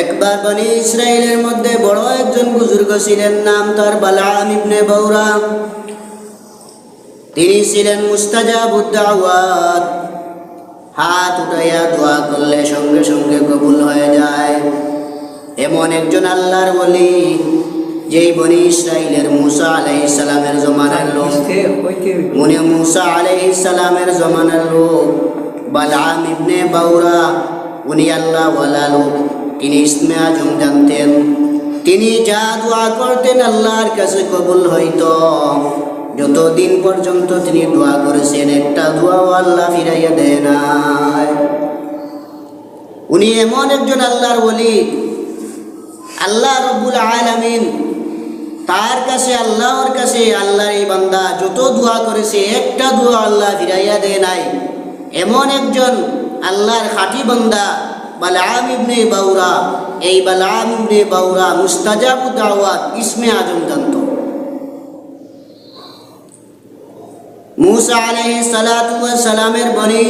একবার বনি ইসরায়েলের মধ্যে বড় একজন বুজুর্গ ছিলেন নাম তার বালাম ইবনে বৌরা তিনি ছিলেন মুস্তাজাবুদ্দাওয়াত হাত উঠাইয়া দোয়া করলে সঙ্গে সঙ্গে কবুল হয়ে যায়। এমন একজন আল্লাহর বলি যেই বনি ইসরায়েলের মুসা আলাইহিস সালামের জমানার লোক। উনি মুসা আলাইহিস সালামের জমানার লোক বালাম ইবনে বাউরা। উনি আল্লাহ ওয়ালা লোক। তিনি ইসমে আজম জানতেন। তিনি যা দোয়া করতেন আল্লাহর কাছে কবুল হইতো। যতদিন পর্যন্ত তিনি দোয়া করেছেন, একটা দোয়াও আল্লাহ ফিরাইয়া দেয় নাই। উনি এমন একজন আল্লাহর বলি আল্লাহ রব্বুল আলামিন তার কাছে, আল্লাহর কাছে, আল্লাহর এই বান্দা যত দোয়া করেছে, একটা দোয়া আল্লাহ ফিরাইয়া দেয় নাই। এমন একজন আল্লাহর খাঁটি বান্দা। বালাম ইবনে বাউরা, এই বালাম ইবনে বাউরা দাওয়াত ইসমে আজম জানত। মুসা বনি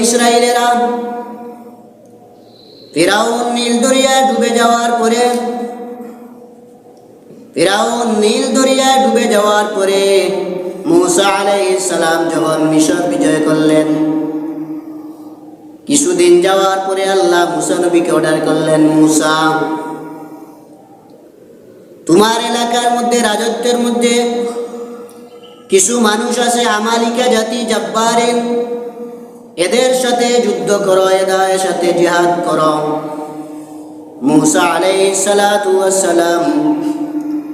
ফিরাউন নীল দরিয়ায় ডুবে যাওয়ার পরে, ফিরাউন নীল দরিয়ায় ডুবে যাওয়ার পরে মুসা আলাইহিস সালাম যখন মিশর বিজয় করলেন কিছুদিন যাওয়ার পরে আল্লাহ মুসা নবীকে অর্ডার করলেন, মুসা, তোমার এলাকার মধ্যে, রাজত্বের মধ্যে কিছু মানুষ আছে, আমালিকা জাতি, জব্বারেন। এদের সাথে যুদ্ধ করো, এদের সাথে জিহাদ করো। মুসা আলাইহিস সালাতু ওয়াস সালাম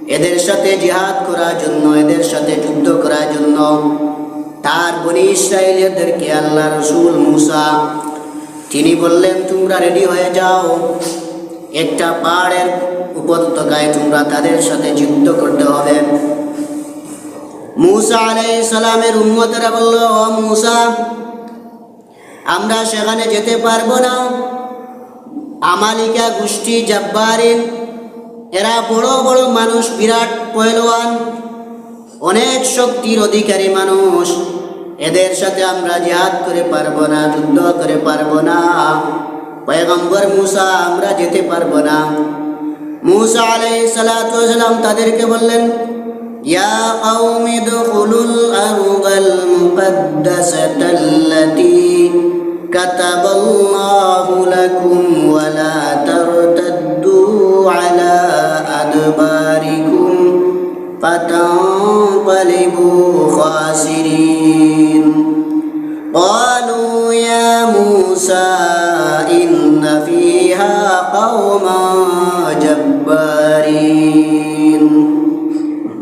এদের সাথে জিহাদ করার জন্য, এদের সাথে যুদ্ধ করার জন্য, তার বনি ইসরায়েলদেরকে আল্লাহ রসুল মুসা তিনি বললেন, তোমরা রেডি হয়ে যাও। একটা পাহাড়ের উপত্যকায় তোমরা তাদের সাথে যুদ্ধ করতে হবে। মুসা আলাই সালামের উম্মতেরা বলল, ও মুসা, আমরা সেখানে যেতে পারব না। আমালিকা গোষ্ঠী জব্বারিন, এরা বড় বড় মানুষ, বিরাট পয়লওয়ান অনেক শক্তির অধিকারী মানুষ। এদের সাথে আমরা জিহাদ করে পারবো না যুদ্ধ করে পারবো না পয়গম্বর মুসা আমরা যেতে পারবো না মুসা আলাইহিস সালাতু ওয়াসালাম তাদেরকে বললেন ইয়া কওমি দুখুলুল আরদাল মুকদ্দাসাতাল্লাতী كتب الله لكم ولا ترتدوا على أدباركم فتنقلبوا خاسرين قالوا يا موسى إن فيها قوما جبارين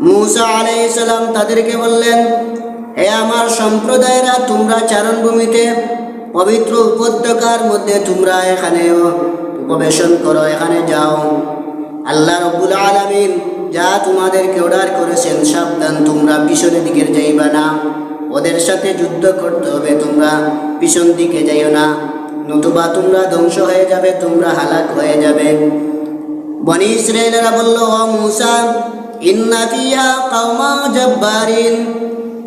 মুসা আলাইহিস সালাম তাদেরকে বললেন হে আমার সম্প্রদায়েরা তোমরা চারণভূমিতে পবিত্র উপত্যকার মধ্যে তোমরা এখানে উপবেশন করো এখানে যাও আল্লাহ রব্বুল আলামিন যা তোমাদেরকে অর্ডার করেছেন সাবধান, তোমরা পিছনের দিকে যাইবা না। ওদের সাথে যুদ্ধ করতে হবে, তোমরা পিছন দিকে যাইও না। নতুবা তোমরা ধ্বংস হয়ে যাবে, তোমরা হালাক হয়ে যাবে। বনি ইসরায়েলেরা বলল, ও মুসা, ইন্না ফিয়া কাওমা জব্বারিন।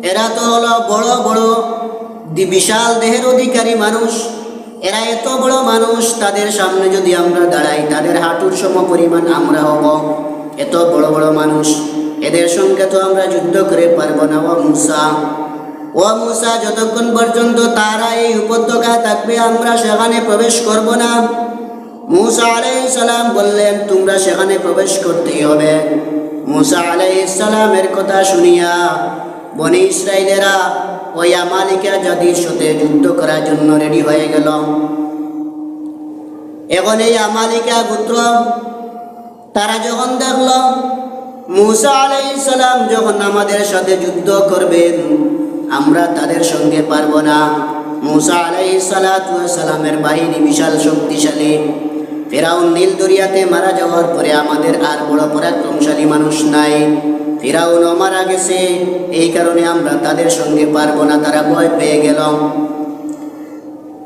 এরা তো হলো বড় বড় বিশাল দেহের অধিকারী মানুষ। এরা এত বড় মানুষ, তাদের সামনে যদি আমরা দাঁড়াই, তাদের হাঁটুর সম পরিমাণ আমরা হব। এত বড় বড় মানুষ। এদের সঙ্গে তো আমরা যুদ্ধ করে পারব না, ও মুসা। ও মুসা, যতক্ষণ পর্যন্ত তারা এই উপত্যকায় থাকবে, আমরা সেখানে প্রবেশ করব না। মুসা সালাম বললেন, তোমরা সেখানে প্রবেশ করতেই হবে। মুসা সালামের কথা শুনিয়া বনি ইসরায়েলেরা ওই আমালিকা জাতির সাথে যুদ্ধ করার জন্য রেডি হয়ে গেল। এখন এই আমালিকা গোত্র তারা যখন দেখল, মুসা আলাইহিস সালাম যখন আমাদের সাথে যুদ্ধ করবেন, আমরা তাদের সঙ্গে পারব না। মুসা আলাইহিস সালাতু বাহিনী বিশাল শক্তিশালী। ফেরাউন নীল দরিয়াতে মারা যাওয়ার পরে আমাদের আর বড় পরাক্রমশালী মানুষ নাই। ফিরাউনও মারা গেছে, এই কারণে আমরা তাদের সঙ্গে পারব না, তারা ভয় পেয়ে গেল।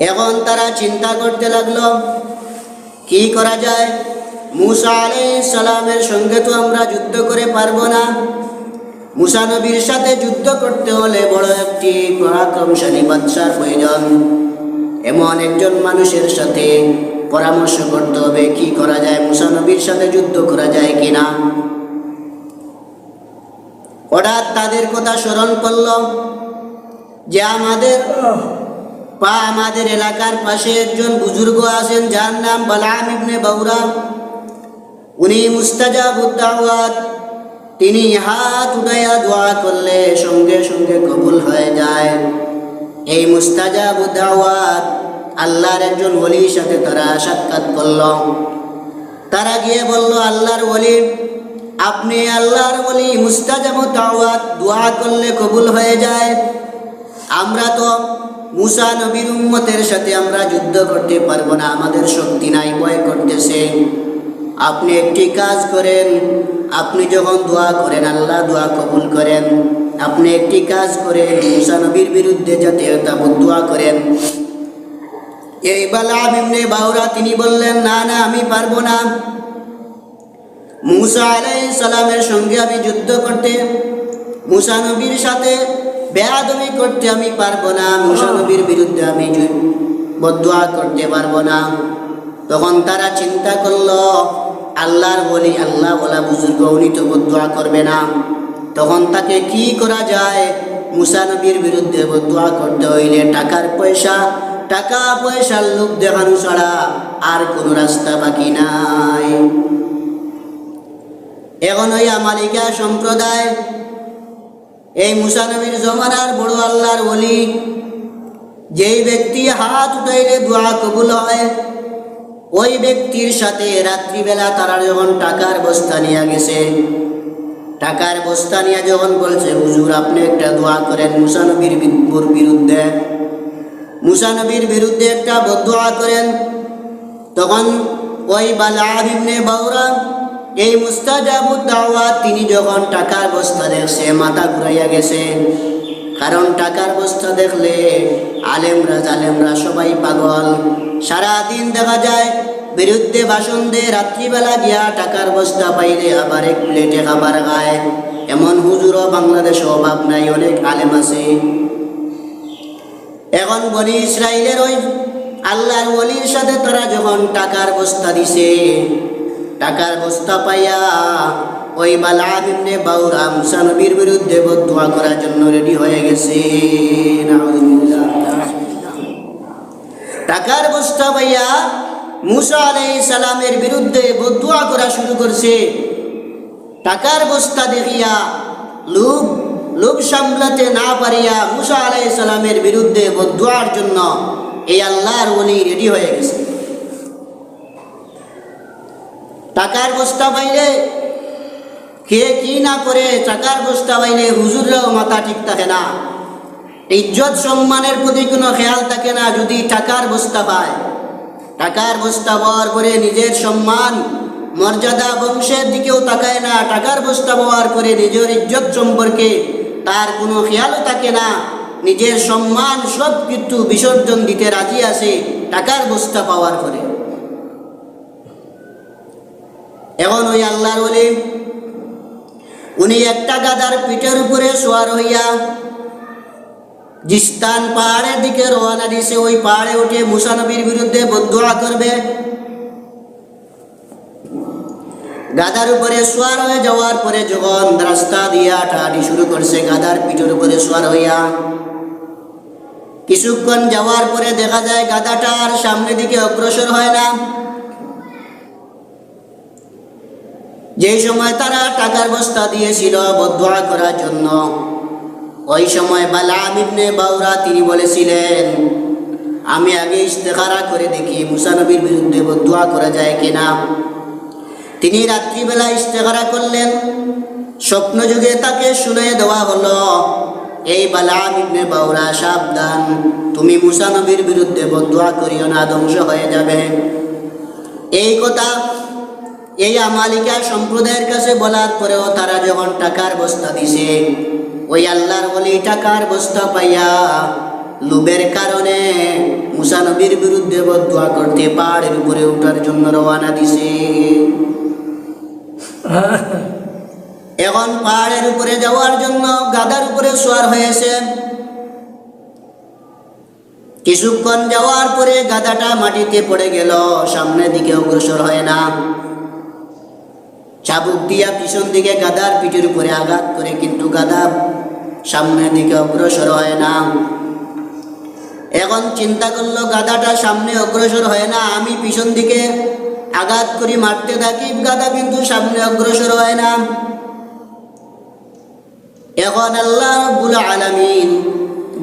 এখন তারা চিন্তা করতে লাগল, কি করা যায়? মুসা সালামের সঙ্গে তো আমরা যুদ্ধ করে পারব না। মুসা নবীর সাথে যুদ্ধ করতে হলে বড় একটি পরাক্রমশালী বাদশার প্রয়োজন। এমন একজন মানুষের সাথে পরামর্শ করতে হবে, কি করা যায়, মুসা নবীর সাথে যুদ্ধ করা যায় কিনা। হঠাৎ তাদের কথা স্মরণ করল যে আমাদের পা আমাদের এলাকার পাশে একজন বুজুর্গ আছেন, যার নাম বালাম ইবনে বাউরা। উনি মুস্তাজাবুদ্দাওয়াত। তিনি হাত উঠাইয়া দোয়া করলে সঙ্গে সঙ্গে কবুল হয়ে যায়। এই মুস্তাজাবুদ্দাওয়াত আল্লাহর একজন ওলির সাথে তারা সাক্ষাৎ করল। তারা গিয়ে বলল, আল্লাহর ওলি, আপনি আল্লাহর ওলি মুস্তাজাবুদ্দাওয়াত দোয়া করলে কবুল হয়ে যায়। আমরা তো মুসা নবীর উম্মতের সাথে আমরা যুদ্ধ করতে পারব না, আমাদের শক্তি নাই, ভয় করতেছে। আপনি একটি কাজ করেন, আপনি যখন দোয়া করেন, আল্লাহ দোয়া কবুল করেন। আপনি একটি কাজ করেন, মুসা নবীর বিরুদ্ধে যাতে তাবুত দোয়া করেন। এই বালা ইবনে বাউরা তিনি বললেন, না না, আমি পারব না। মুসা আলাইহিস সালামের সঙ্গে আমি যুদ্ধ করতে, মুসা নবীর সাথে বেয়াদমি করতে আমি পারব না। মুসা নবীর বিরুদ্ধে আমি বদুয়া করতে পারব না। তখন তারা চিন্তা করল আল্লাহর বলি, আল্লাহ বলা বুজুর্গ উনি তো বদুয়া করবে না। তখন তাকে কি করা যায়? মুসা নবীর বিরুদ্ধে বদুয়া করতে হইলে টাকার পয়সা, টাকা পয়সার লোক দেখানো ছাড়া আর কোনো রাস্তা বাকি নাই। এখন ওই আমালিকা সম্প্রদায়, এই মুসানবীর জমানার বড় আল্লাহর বলি, যেই ব্যক্তি হাত উঠাইলে দোয়া কবুল হয় ওই ব্যক্তির সাথে রাত্রিবেলা তারা যখন টাকার বস্তা নিয়ে গেছে, টাকার বস্তা নিয়ে যখন বলছে, হুজুর, আপনি একটা দোয়া করেন মুসানবীর বিরুদ্ধে। মুসানবীর বিরুদ্ধে একটা বদোয়া করেন। তখন ওই বালাহিবনে বাউরা এই মুস্তাজাবুদ দাওয়াত, তিনি যখন টাকার বস্তা দেখছে, মাথা ঘুরাইয়া গেছে কারণ টাকার বস্তা দেখলে আলেমরা জালেমরা সবাই পাগল। সারা দিন দেখা যায়, বিরুদ্ধে ভাষণ দে রাত্রিবেলা গিয়া টাকার বস্তা পাইলে আবার এক প্লেটে খাবার খায়। এমন হুজুরও বাংলাদেশে অভাব নাই, অনেক আলেম আছে। এখন বনি ইসরায়েলের ওই আল্লাহর ওলির সাথে তারা যখন টাকার বস্তা দিছে, টাকার বস্তা পাইয়া ওই বালাম ইবনে বাউরা মুসা বিরুদ্ধে বদুয়া করার জন্য রেডি হয়ে গেছে। টাকার বস্তা ভাইয়া মুসা আলাইহিস সালামের বিরুদ্ধে বদুয়া করা শুরু করছে। টাকার বস্তা দেখিয়া লোভ লোভ সামলাতে না পারিয়া মুসা আলাইহিস সালামের বিরুদ্ধে বদুয়ার জন্য এই আল্লাহর ওলি রেডি হয়ে গেছে। টাকার বস্তা পাইলে কে কি না করে টাকার বস্তা পাইলে হুজুররাও মাথা ঠিক থাকে না। ইজ্জত সম্মানের প্রতি কোনো খেয়াল থাকে না যদি টাকার বস্তা পায়। টাকার বস্তা পাওয়ার পরে নিজের সম্মান, মর্যাদা বংশের দিকেও তাকায় না, টাকার বস্তা পাওয়ার পরে নিজের ইজ্জত সম্পর্কে তার কোনো খেয়ালও থাকে না। নিজের সম্মান সব কিছু বিসর্জন দিতে রাজি আছে টাকার বস্তা পাওয়ার পরে। এখন ওই আল্লাহর বলে উনি একটা গাদার পিঠের উপরে সোয়ার হইয়া জিস্তান পাহাড়ের দিকে রওনা দিছে। ওই পাহাড়ে উঠে মুসানবীর বিরুদ্ধে বদুয়া করবে। গাদার উপরে সোয়ার হয়ে যাওয়ার পরে যখন রাস্তা দিয়ে হাঁটাহাঁটি শুরু করছে, গাদার পিঠের উপরে সোয়ার হইয়া কিছুক্ষণ যাওয়ার পরে দেখা যায় গাদাটার আর সামনে দিকে অগ্রসর হয় না। যেই সময় তারা টাকার বস্তা দিয়েছিল বদুয়া করার জন্য, ওই সময় বালাম ইবনে বাউরা তিনি বলেছিলেন, আমি আগে ইস্তেখারা করে দেখি মুসানবীর বিরুদ্ধে বদুয়া করা যায় কিনা। তিনি রাত্রিবেলা ইস্তেখারা করলেন। স্বপ্ন যুগে তাকে শুনে দেওয়া হলো, এই বালাম ইবনে বাউরা, সাবধান, তুমি মুসানবীর বিরুদ্ধে বদুয়া করিও না, ধ্বংস হয়ে যাবে। এই কথা এই আমালিকা সম্প্রদায়ের কাছে বলার পরেও তারা যখন টাকার বস্তা দিছে, ওই আল্লাহর বলি টাকার বস্তা পাইয়া লোভের কারণে মুসা নবীর বিরুদ্ধে বদুয়া করতে পাহাড়ের উপরে উঠার জন্য রওনা দিছে। এখন পাহাড়ের উপরে যাওয়ার জন্য গাদার উপরে সোয়ার হয়েছে। কিছুক্ষণ যাওয়ার পরে গাদাটা মাটিতে পড়ে গেল, সামনের দিকে অগ্রসর হয় না। চাবুক দিয়া পিছন দিকে গাদার পিঠের উপরে আঘাত করে, কিন্তু গাদা সামনের দিকে অগ্রসর হয় না। এখন চিন্তা করল, গাদাটা সামনে অগ্রসর হয় না, আমি পিছন দিকে আঘাত করি, মারতে থাকি, গাদা কিন্তু সামনে অগ্রসর হয় না। এখন আল্লাহ রব্বুল আলামিন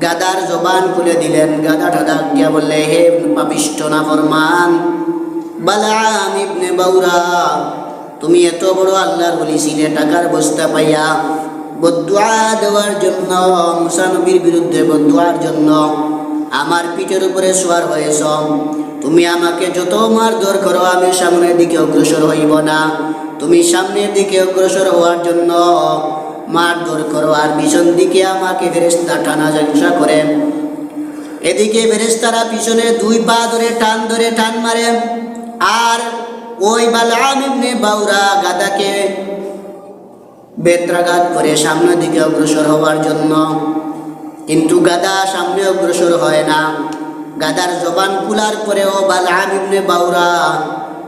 গাদার জবান খুলে দিলেন। গাদাটা ডাক দিয়া বললে, হে পাপিষ্ট না ফরমান বালাম ইবনে বাউরা তুমি এত বড় আল্লাহর বলি টাকার বস্তা পাইয়া বদুয়া দেওয়ার জন্য, মুসা নবীর বিরুদ্ধে বদুয়ার জন্য আমার পিঠের উপরে সোয়ার হয়েছ। তুমি আমাকে যত মারধর করো, আমি সামনের দিকে অগ্রসর হইব না। তুমি সামনের দিকে অগ্রসর হওয়ার জন্য মারধর করো, আর পিছন দিকে আমাকে ফেরেস্তা টানা জাংসা করে। এদিকে ফেরেস্তারা পিছনে দুই পা ধরে টান ধরে টান মারে, আর ওই বালাম বাউরা গাদাকে বেত্রাঘাত করে সামনের দিকে অগ্রসর হওয়ার জন্য। কিন্তু গাদা সামনে অগ্রসর হয় না। গাদার জবান খুলার পরেও বালাম ইবনে বাউরা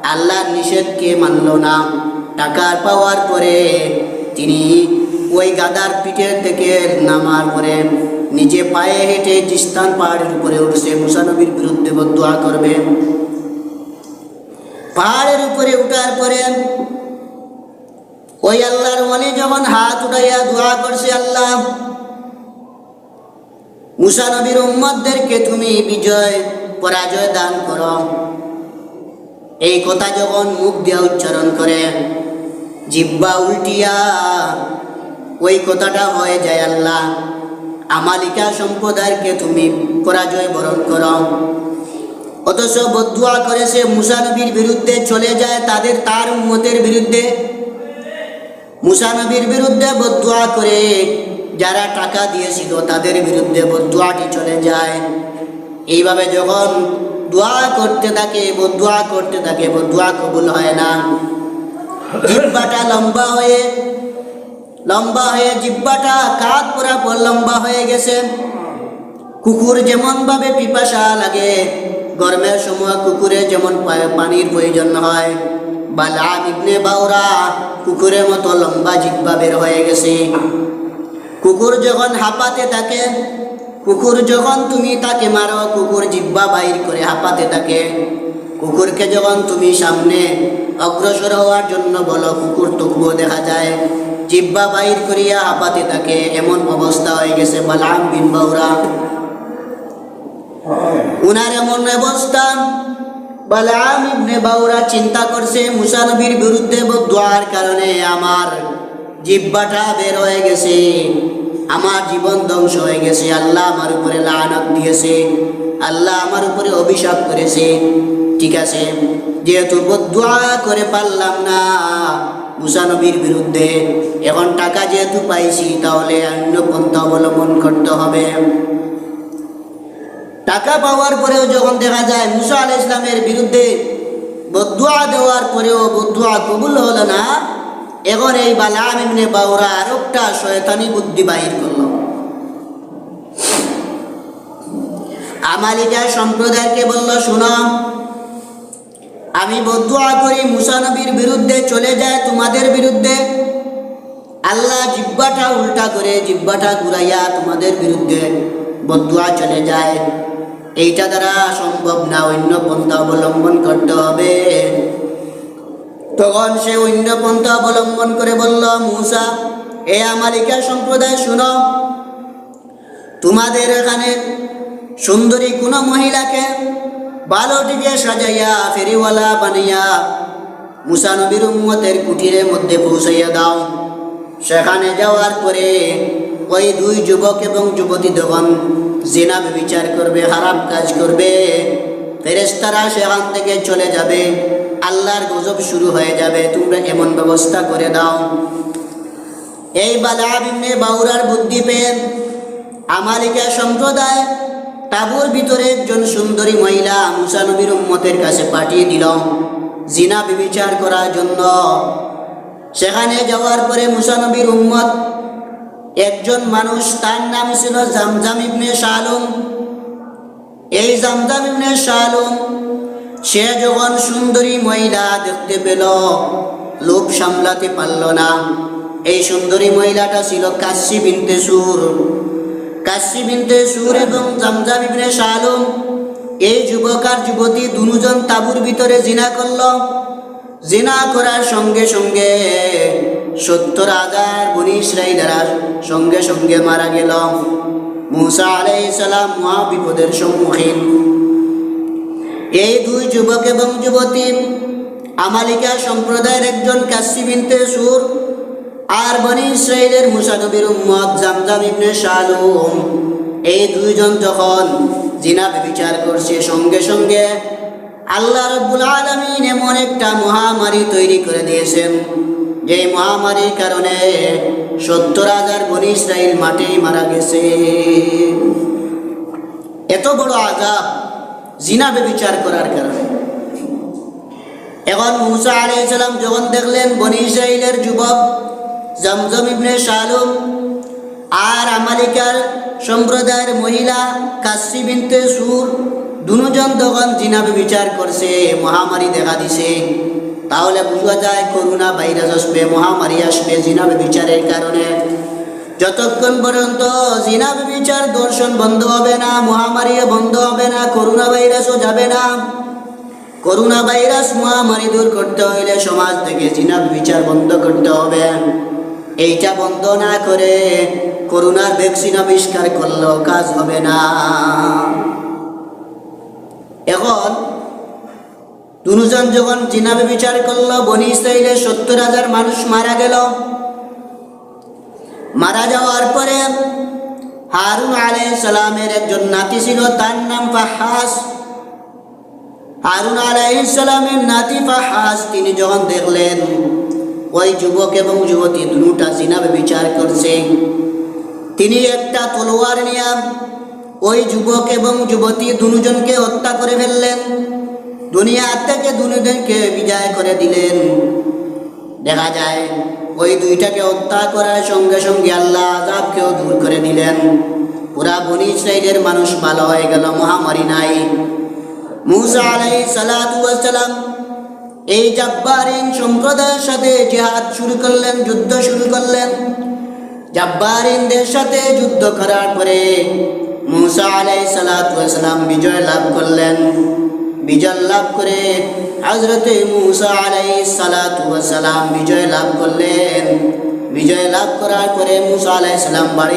আল্লাহর নিষেধকে মানল না। টাকার পাওয়ার পরে তিনি ওই গাদার পিঠের থেকে নামার পরে নিজে পায়ে হেঁটে জিস্তান পাহাড়ের উপরে উঠছে। মুসানবীর বিরুদ্ধে বদুয়া করবে। পাহাড়ের উপরে উঠার পরে ওই আল্লাহর মনে যখন হাত উঠাইয়া দোয়া করছে আল্লাহ, মুসা নবীর উম্মতদেরকে তুমি বিজয়, পরাজয় দান করো। এই কথা যখন মুখ দিয়া উচ্চারণ করে, জিব্বা উল্টিয়া ওই কথাটা হয়ে যায় আল্লাহ, আমালিকা সম্প্রদায়কে তুমি পরাজয় বরণ করো। অথচ বদুয়া করে সে নবীর বিরুদ্ধে চলে যায় তাদের, তার উম্মতের বিরুদ্ধে। মুসা নবীর বিরুদ্ধে বদুয়া করে যারা টাকা দিয়েছিল তাদের বিরুদ্ধে বদুয়াটি চলে যায়। এইভাবে যখন দোয়া করতে থাকে, বদুয়া করতে থাকে, বদুয়া কবুল হয় না। জিব্বাটা লম্বা হয়ে লম্বা হয়ে জিব্বাটা কাত বরাবর লম্বা হয়ে গেছে। কুকুর যেমন ভাবে পিপাসা লাগে গরমের সময় কুকুরে যেমন পানির প্রয়োজন হয়। বালা ইবনে বাউরা কুকুরের মতো লম্বা জিব্বা বের হয়ে গেছে। কুকুর যখন হাঁপাতে থাকে, কুকুর যখন তুমি তাকে মারো, কুকুর জিব্বা বাইর করে হাঁপাতে থাকে। কুকুরকে যখন তুমি সামনে অগ্রসর হওয়ার জন্য বলো, কুকুর তবুও দেখা যায় জিব্বা বাইর করিয়া হাঁপাতে থাকে। এমন অবস্থা হয়ে গেছে বালাম বিন বাউরা উনার এমন অবস্থা বালাম ইবনে বাউরা চিন্তা করছে মুসা নবীর বিরুদ্ধে দোয়ার কারণে আমার জিব্বাটা বের হয়ে গেছে, আমার জীবন ধ্বংস হয়ে গেছে, আল্লাহ আমার উপরে লানত দিয়েছে, আল্লাহ আমার উপরে অভিশাপ করেছে। ঠিক আছে, যেহেতু বদুয়া করে পারলাম না মুসা নবীর বিরুদ্ধে, এখন টাকা যেহেতু পাইছি, তাহলে অন্য পন্থা অবলম্বন করতে হবে। টাকা পাওয়ার পরেও যখন দেখা যায় মুসা আল ইসলামের বিরুদ্ধে বদুয়া দেওয়ার পরেও বদুয়া কবুল হলো না এখন এই বালাম ইবনে বাউরা আর একটা শয়তানি বুদ্ধি বাহির করল। আমালিকা সম্প্রদায়কে বলল, শুনো, আমি বদুয়া করি মুসা নবীর বিরুদ্ধে, চলে যায় তোমাদের বিরুদ্ধে। আল্লাহ জিব্বাটা উল্টা করে জিব্বাটা ঘুরাইয়া তোমাদের বিরুদ্ধে বদুয়া চলে যায়। এইটা দ্বারা সম্ভব না, অন্য পন্থা অবলম্বন করতে হবে। তখন সে অন্য পন্থা অবলম্বন করে বলল, মূসা, এ আমালিকা সম্প্রদায় শুনো। তোমাদের এখানে সুন্দরী কোনো মহিলাকে বালোটিকে সাজাইয়া ফেরিওয়ালা বানাইয়া মুসানবীর উম্মতের কুটিরের মধ্যে পৌঁছাইয়া দাও। সেখানে যাওয়ার পরে ওই দুই যুবক এবং যুবতী তখন জেনা বিচার করবে, হারাম কাজ করবে। ফেরেস্তারা সেখান থেকে চলে যাবে। আল্লাহর গজব শুরু হয়ে যাবে। তোমরা এমন ব্যবস্থা করে দাও। এই বালা বাউরার বুদ্ধি পেয়ে আমালিকা সম্প্রদায় তাবুর ভিতরে একজন সুন্দরী মহিলা মুসানবীর উম্মতের কাছে পাঠিয়ে দিল জিনা বিবিচার করার জন্য। সেখানে যাওয়ার পরে মুসানবীর উম্মত একজন মানুষ, তার নাম ছিল জামজাম ইবনে শালুম। এই জামজাম ইবনে শালুম, সে যখন সুন্দরী মহিলা দেখতে পেল, লোভ সামলাতে পারল না। এই সুন্দরী মহিলাটা ছিল কাশি বিনতে সুর। কাশি বিনতে সুর এবং জামজাম ইবনে শালুম, এই যুবক আর যুবতী দুজন তাবুর ভিতরে জিনা করল। জিনা করার সঙ্গে সঙ্গে সত্তর হাজার বনি ইসরাইলেরা সঙ্গে সঙ্গে মারা গেল। মুসা আলাইহিস সালাম মহা বিপদের সম্মুখীন। এই দুই যুবক এবং যুবতী আমালিকা সম্প্রদায়ের একজন কাশি বিনতে সুর আর বনি ইসরাইলের মুসা নবীর উম্মত জামজাম ইবনে শালুম। এই দুইজন যখন জিনা বিচার করছে, সঙ্গে সঙ্গে আল্লাহ রব্বুল আলমিন এমন একটা মহামারী তৈরি করে দিয়েছেন। যে মহামারীর কারণে সত্তর হাজার বনি ইসরাইল মাঠেই মারা গেছে। এত বড় আজাব জিনা বিচার করার কারণে। এখন মুসা আলাইসালাম যখন দেখলেন বনি ইসরাইলের যুবক জমজম ইবনে শালুম আর আমালিকার সম্প্রদায়ের মহিলা কাশি বিনতে সুর, দুজন তখন জিনাবে বিচার করছে, মহামারী দেখা দিছে। তাহলে বোঝা যায় করোনা ভাইরাস আসবে, মহামারী আসবে, জিনাবে বিচারের কারণে। যতক্ষণ পর্যন্ত জিনাবে বিচার দর্শন বন্ধ হবে না মহামারীও বন্ধ হবে না, করোনা ভাইরাসও যাবে না, করোনা ভাইরাস, মহামারী দূর করতে হইলে সমাজ থেকে জিনাব বিচার বন্ধ করতে হবে। এইটা বন্ধ না করে করোনার ভ্যাকসিন আবিষ্কার করলেও কাজ হবে না। এখন দুজন যখন জিনাবে বিচার করল, বনি ইসরাইলে সত্তর হাজার মানুষ মারা গেল। মারা যাওয়ার পরে হারুন আলাই সালামের একজন নাতি ছিল, তার নাম ফাহাস। হারুন আলাইসালামের নাতি ফাহাস, তিনি যখন দেখলেন ওই যুবক এবং যুবতী দুটা জিনাবে বিচার করছে, তিনি একটা তলোয়ার নিয়ে ওই যুবক এবং যুবতী দুজনকে হত্যা করে ফেললেন। দুনিয়া থেকে দুজনকে বিদায় করে দিলেন। দেখা যায়, ওই দুইটাকে হত্যা করার সঙ্গে সঙ্গে আল্লাহ আজাবকেও দূর করে দিলেন। পুরা বনি ইসরাইলের মানুষ ভালো হয়ে গেল, মহামারী নাই। মুসা আলাই সালাম এই জাব্বারিন সম্প্রদায়ের সাথে জিহাদ শুরু করলেন, যুদ্ধ শুরু করলেন। জাব্বারিনদের সাথে যুদ্ধ করার পরে মুসা আলাই সালাম বিজয় লাভ করলেন। বিজয় লাভ করে হজরতে মুসা আলাই সালাম বিজয় লাভ করলেন। বিজয় লাভ করার পরে মুসা আলাই সালাম বাড়ি